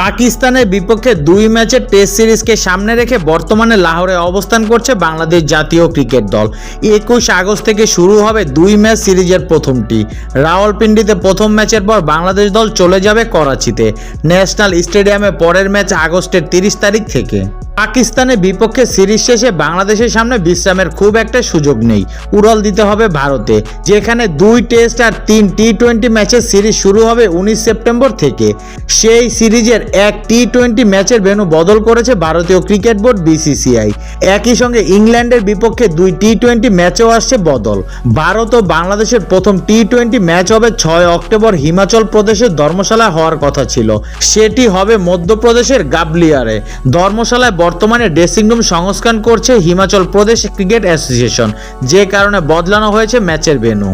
পাকিস্তানের বিপক্ষে দুই ম্যাচের টেস্ট সিরিজকে সামনে রেখে বর্তমানে লাহোরে অবস্থান করছে বাংলাদেশ জাতীয় ক্রিকেট দল। একুশ আগস্ট থেকে শুরু হবে দুই ম্যাচ সিরিজের প্রথমটি। রাওয়ালপিন্ডিতে প্রথম ম্যাচের পর বাংলাদেশ দল চলে যাবে করাচিতে। ন্যাশনাল স্টেডিয়ামে পরের ম্যাচ আগস্টের তিরিশ তারিখ থেকে। পাকিস্তানের বিপক্ষে সিরিজ শেষে বাংলাদেশের সামনে বিশ্রামের খুব একটা সুযোগ নেই। উড়াল দিতে হবে ভারতে, যেখানে দুই টেস্ট আর তিন টি টোয়েন্টি ম্যাচের সিরিজ শুরু হবে উনিশ সেপ্টেম্বর থেকে। সেই সিরিজের এক টি টোয়েন্টি ম্যাচের ভেন্যু বদল করেছে ভারতীয় ক্রিকেট বোর্ড বিসিসিআই একই সঙ্গে ইংল্যান্ডের বিপক্ষে দুই টি টোয়েন্টি ম্যাচেও আসছে বদল। ভারত ও বাংলাদেশের প্রথম টি টোয়েন্টি ম্যাচ হবে ছয় অক্টোবর হিমাচল প্রদেশের ধর্মশালায় হওয়ার কথা ছিল। সেটি হবে মধ্যপ্রদেশের গাবলিয়ারে। ধর্মশালায় বর্তমানে ড্রেসিং রুম সংস্কার করছে হিমাচল প্রদেশ ক্রিকেট অ্যাসোসিয়েশন। যে কারণে বদলানো হয়েছে ম্যাচের ভেন্যু